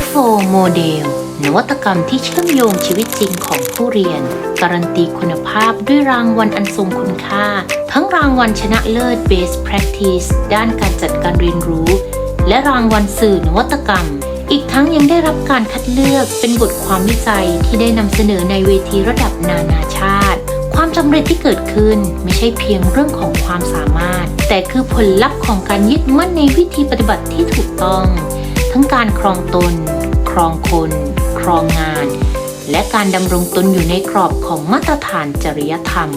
F4 โมเดลนวัตกรรมที่เชื่อมโยงชีวิตจริงของผู้เรียน การันตีคุณภาพด้วยรางวัลอันทรงคุณค่า ทั้งรางวัลชนะเลิศ Best Practice ด้านการจัดการเรียนรู้ และรางวัลสื่อนวัตกรรม อีกทั้งยังได้รับการคัดเลือกเป็นบทความวิจัยที่ได้นำเสนอในเวทีระดับนานาชาติ ความสำเร็จที่เกิดขึ้นไม่ใช่เพียงเรื่องของความสามารถ แต่คือผลลัพธ์ของการยึดมั่นในวิธีปฏิบัติที่ถูกต้อง ทั้งการครองตน ครองคน ครองงาน และการดำรงตนอยู่ในกรอบของมาตรฐานจริยธรรม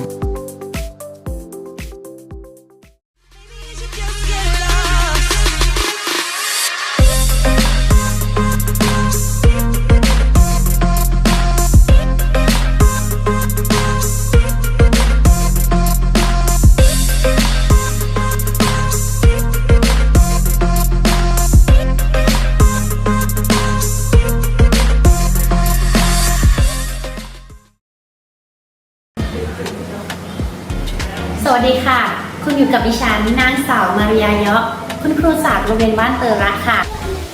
สวัสดีค่ะ คุณอยู่กับดิฉันนางสาวมาริยาเยาะคุณครูศาสตร์โรงเรียนบ้านเตอระค่ะ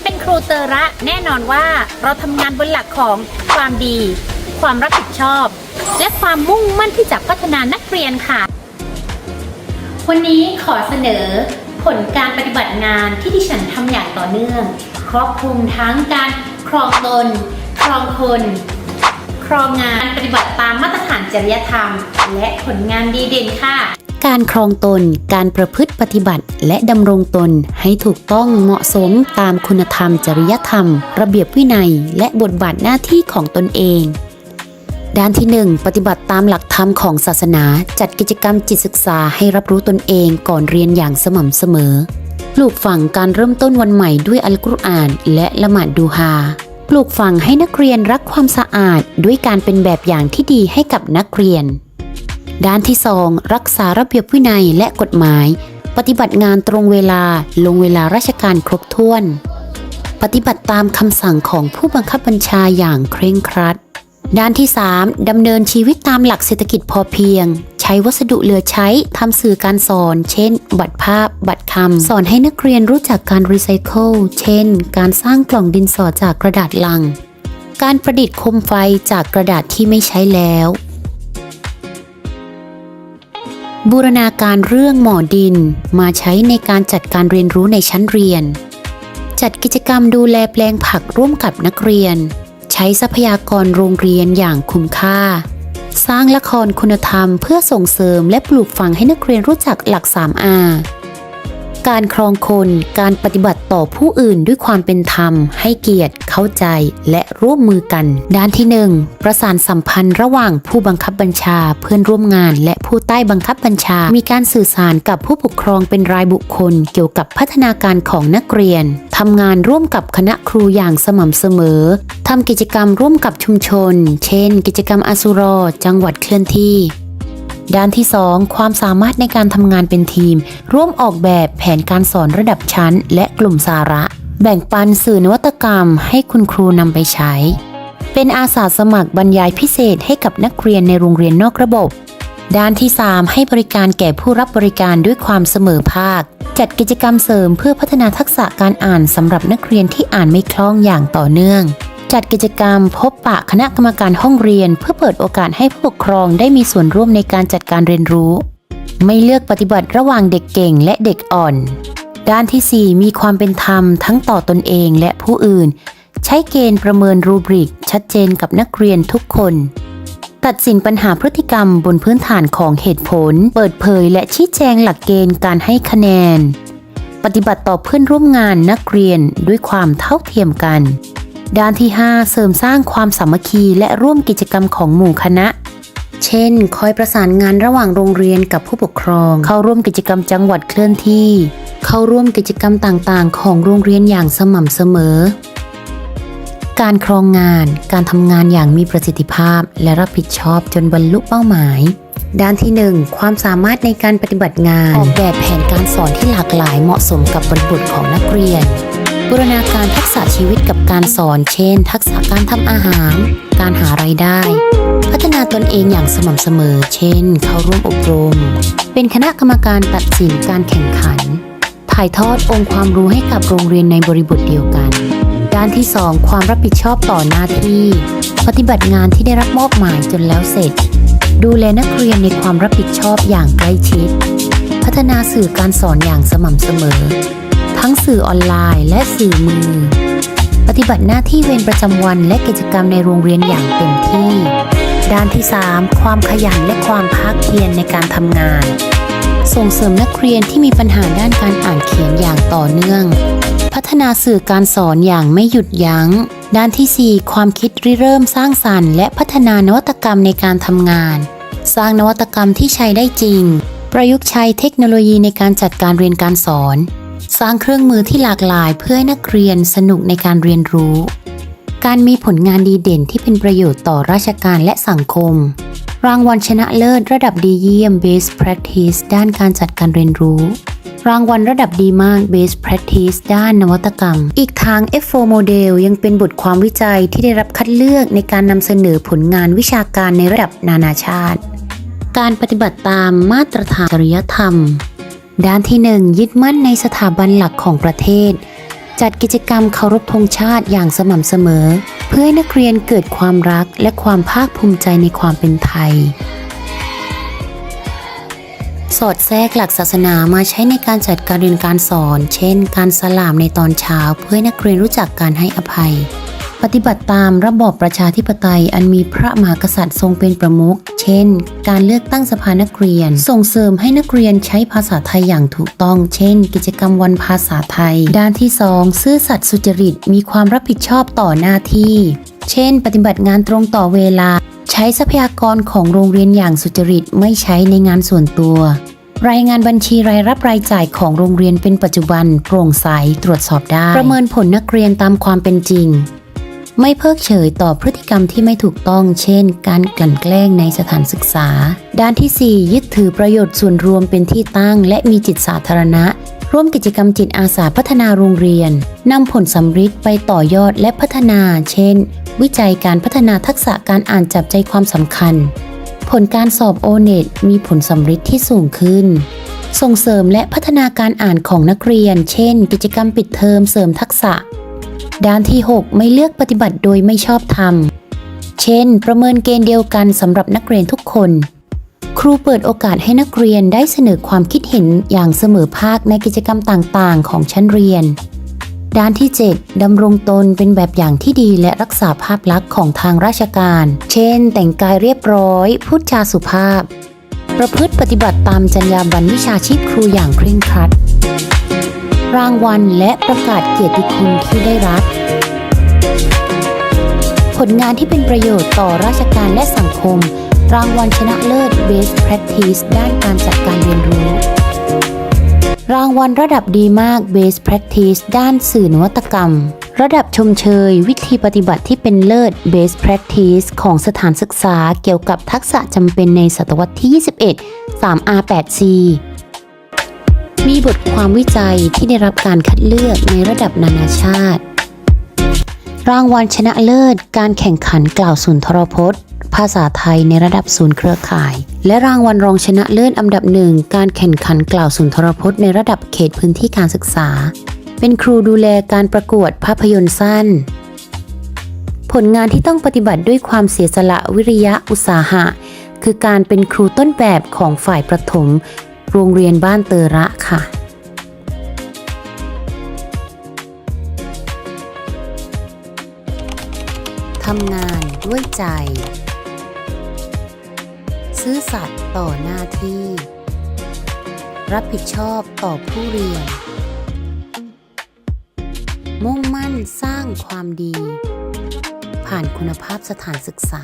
เป็นครูเตอระแน่นอนว่าเราทำงานบนหลักของความดี ความรับผิดชอบ และความมุ่งมั่นที่จะพัฒนานักเรียนค่ะ วันนี้ขอเสนอผลการปฏิบัติงานที่ดิฉันทำอย่างต่อเนื่อง ครอบคลุมทั้งการครองตน ครองคน รองงานปฏิบัติตามมาตรฐานจริยธรรม และผลงานดีเด่นค่ะ การครองตน การประพฤติปฏิบัติ และดำรงตนให้ถูกต้องเหมาะสมตามคุณธรรม จริยธรรม ระเบียบวินัย และบทบาทหน้าที่ของตนเองด้านที่ 1 ปฏิบัติตามหลักธรรมของศาสนา จัดกิจกรรมจิตศึกษาให้รับรู้ตนเองก่อนเรียนอย่างสม่ำเสมอ ปลูกฝังการเริ่มต้นวันใหม่ด้วยอัลกุรอาน และละหมาดดูฮา ปลูกฝังให้นักเรียนรักความสะอาดด้วยการเป็นแบบอย่างที่ดีให้กับนักเรียน ด้านที่ 2 รักษาระเบียบวินัยและกฎหมาย ปฏิบัติงานตรงเวลาลงเวลาราชการครบถ้วน ปฏิบัติตามคำสั่งของผู้บังคับบัญชาอย่างเคร่งครัด ด้านที่ 3ดำเนินชีวิตตามหลักเศรษฐกิจพอเพียง ช้วัสดุเหลือใช้ทำสื่อการสอน เช่น บัตรภาพ บัตรคำ สอนให้นักเรียนรู้จักการรีไซเคิล เช่น การสร้างกล่องดินสอจากกระดาษลัง การประดิษฐ์โคมไฟจากกระดาษที่ไม่ใช้แล้วบูรณาการเรื่องหมอดินมาใช้ในการจัดการเรียนรู้ในชั้นเรียน จัดกิจกรรมดูแลแปลงผักร่วมกับนักเรียน ใช้ทรัพยากรโรงเรียนอย่างคุ้มค่า สร้างละครคุณธรรมเพื่อส่งเสริมและปลูกฝังให้นักเรียนรู้จักหลัก 3R การครองคน การปฏิบัติต่อผู้อื่นด้วยความเป็นธรรม ให้เกียรติ เข้าใจ และร่วมมือกัน ด้านที่ 1 ประสานสัมพันธ์ระหว่างผู้บังคับบัญชา เพื่อนร่วมงาน และผู้ใต้บังคับบัญชา มีการสื่อสารกับผู้ปกครองเป็นรายบุคคล เกี่ยวกับพัฒนาการของนักเรียนทำงานร่วมกับคณะครูอย่างสม่ำเสมอทำกิจกรรมร่วมกับชุมชน เช่น กิจกรรมอาสุรอจังหวัดเคลื่อนที่ ด้านที่ 2 ความสามารถในการทำงานเป็นทีม ร่วมออกแบบแผนการสอนระดับชั้น และกลุ่มสาระ แบ่งปันสื่อนวัตกรรม ให้คุณครูนำไปใช้ เป็นอาสาสมัครบรรยายพิเศษให้กับนักเรียนในโรงเรียนนอกระบบ ด้านที่ 3 ให้บริการแก่ผู้รับบริการด้วยความเสมอภาค จัดกิจกรรมเสริมเพื่อพัฒนาทักษะการอ่านสำหรับนักเรียนที่อ่านไม่คล่องอย่างต่อเนื่อง จัดกิจกรรมพบปะคณะกรรมการห้องเรียน เพื่อเปิดโอกาสให้ผู้ปกครองได้มีส่วนร่วมในการจัดการเรียนรู้ ไม่เลือกปฏิบัติระหว่างเด็กเก่งและเด็กอ่อน ด้านทีสี่ 4 มีความเป็นธรรมทั้งต่อตนเองและผู้อื่น ใช้เกณฑ์ประเมินรูบริก ชัดเจนกับนักเรียนทุกคน ตัดสินปัญหาพฤติกรรมบนพื้นฐานของเหตุผล เปิดเผยและชี้แจงหลักเกณฑ์การให้คะแนน ปฏิบัติต่อเพื่อนร่วมงานนักเรียนด้วยความเท่าเทียมกัน ด้านที่ 5 เสริมสร้างความสามัคคีและร่วมกิจกรรมของหมู่คณะ เช่น คอยประสานงานระหว่างโรงเรียนกับผู้ปกครอง เข้าร่วมกิจกรรมจังหวัดเคลื่อนที่ เข้าร่วมกิจกรรมต่างๆ ของโรงเรียนอย่างสม่ำเสมอ การครองงาน การทำงานอย่างมีประสิทธิภาพ และรับผิดชอบจนบรรลุเป้าหมายด้านที่ 1 ความสามารถในการปฏิบัติงาน ออกแบบแผนการสอนที่หลากหลายเหมาะสมกับบริบทของนักเรียน บูรณาการทักษะชีวิตกับการสอน เช่น ทักษะการทำอาหาร การหารายได้ พัฒนาตนเองอย่างสม่ำเสมอ เช่น เข้าร่วมอบรม เป็นคณะกรรมการตัดสินการแข่งขัน ถ่ายทอดองค์ความรู้ให้กับโรงเรียนในบริบทเดียวกัน ด้านที่ 2 ความรับผิดชอบต่อหน้าที่ ปฏิบัติงานที่ได้รับมอบหมายจนแล้วเสร็จ ดูแลนักเรียนในความรับผิดชอบอย่างใกล้ชิด พัฒนาสื่อการสอนอย่างสม่ำเสมอ ทั้งสื่อออนไลน์และสื่อมือ ปฏิบัติหน้าที่เวรประจำวันและกิจกรรมในโรงเรียนอย่างเต็มที่ ด้านที่ 3 ความขยันและความภาคเพียรในการทำงาน ส่งเสริมนักเรียนที่มีปัญหาด้านการอ่านเขียนอย่างต่อเนื่อง พัฒนาสื่อการสอนอย่างไม่หยุดยัง้ง ด้านทีสี่4 ความคิดริเริ่มสร้างสรรค์และพัฒนานวัตกรรมในการทำงาน สร้างนวัตกรรมที่ใช้ได้จริงประยุกต์ใช้เทคโนโลยีในการจัดการเรียนการสอน สร้างเครื่องมือที่หลากหลายเพื่อให้นักเรียนสนุกในการเรียนรู้ การมีผลงานดีเด่นที่เป็นประโยชน์ต่อราชการและสังคม รางวัลชนะเลิศระดับดีเยี่ยม Best Practice ด้านการจัดการเรียนรู้ รางวัลระดับดีมาก Best Practice ด้านนวัตกรรม อีกทาง F4 Model ยังเป็นบทความวิจัยที่ได้รับคัดเลือกในการนำเสนอผลงานวิชาการในระดับนานาชาติ การปฏิบัติตามมาตรฐานจริยธรรม ด้านที่ 1 ยึดมั่นในสถาบันหลักของประเทศ จัดกิจกรรมเคารพธงชาติอย่างสม่ำเสมอ เพื่อให้นักเรียนเกิดความรักและความภาคภูมิใจในความเป็นไทย สอดแทรกหลักศาสนามาใช้ในการจัดการเรียนการสอน เช่น การสลามในตอนเช้าเพื่อให้นักเรียนรู้จักการให้อภัย ปฏิบัติตามระบอบประชาธิปไตยอันมีพระมหากษัตริย์ทรงเป็นประมุข เช่น การเลือกตั้งสภานักเรียน ส่งเสริมให้นักเรียนใช้ภาษาไทยอย่างถูกต้อง เช่น กิจกรรมวันภาษาไทย ด้านที่ 2 ซื่อสัตย์สุจริต มีความรับผิดชอบต่อหน้าที่ เช่น ปฏิบัติงานตรงต่อเวลา ใช้ทรัพยากรของโรงเรียนอย่างสุจริต ไม่ใช้ในงานส่วนตัวรายงานบัญชีรายรับรายจ่ายของโรงเรียนเป็นปัจจุบันโปร่งใสตรวจสอบได้ ประเมินผลนักเรียนตามความเป็นจริง ไม่เพิกเฉยต่อพฤติกรรมที่ไม่ถูกต้อง เช่น การกลั่นแกล้งในสถานศึกษา ด้านที่ 4 ยึดถือประโยชน์ส่วนรวมเป็นที่ตั้ง และมีจิตสาธารณะ ร่วมกิจกรรมจิตอาสาพัฒนาโรงเรียนนำผลสำฤทธิ์ไปต่อยอดและพัฒนา เช่น วิจัยการพัฒนาทักษะการอ่านจับใจความสำคัญ ผลการสอบโอเน็ตมีผลสำฤทธิ์ที่สูงขึ้นส่งเสริมและพัฒนาการอ่านของนักเรียน เช่น กิจกรรมปิดเทอมเสริมทักษะ ด้านที่ 6 ไม่เลือกปฏิบัติโดยไม่ชอบธรรม เช่น ประเมินเกณฑ์เดียวกันสำหรับนักเรียนทุกคน ครูเปิดโอกาสให้นักเรียนได้เสนอความคิดเห็นอย่างเสมอภาคในกิจกรรมต่างๆ ของชั้นเรียน ด้านที่ 7 ดำรงตนเป็นแบบอย่างที่ดีและรักษาภาพลักษณ์ของทางราชการ เช่น แต่งกายเรียบร้อย พูดจาสุภาพ ประพฤติปฏิบัติตามจรรยาบรรณวิชาชีพครูอย่างเคร่งครัดรางวัลและประกาศเกียรติคุณที่ได้รับ ลงานที่เป็นประโยชน์ต่อราชการและสังคม รางวัลชนะเลิศ Best Practice ด้านการจัดการเรียนรู้ รางวัลระดับดีมาก Best Practice ด้านสื่อนวัตกรรม ระดับชมเชย วิธีปฏิบัติที่เป็นเลิศ Best Practice ของสถานศึกษาเกี่ยวกับทักษะจำเป็นในศตวรรษที่ 21 3R8C มีบทความวิจัยที่ได้รับการคัดเลือกในระดับนานาชาติ รางวัลชนะเลิศ การแข่งขันกล่าวสุนทรพจน์ ภาษาไทยในระดับศูนย์เครือข่าย และรางวัลรองชนะเลิศอันดับหนึ่งการแข่งขันกล่าวสุนทรพจน์ในระดับเขตพื้นที่การศึกษา เป็นครูดูแลการประกวดภาพยนตร์สั้น ผลงานที่ต้องปฏิบัติด้วยความเสียสละวิริยะอุตสาหะ คือการเป็นครูต้นแบบของฝ่ายประถม โรงเรียนบ้านเตระค่ะำงานด้วยใจ ซื่อสัตย์ต่อหน้าที่ รับผิดชอบต่อผู้เรียน มุ่งมั่นสร้างความดี ผ่านคุณภาพสถานศึกษา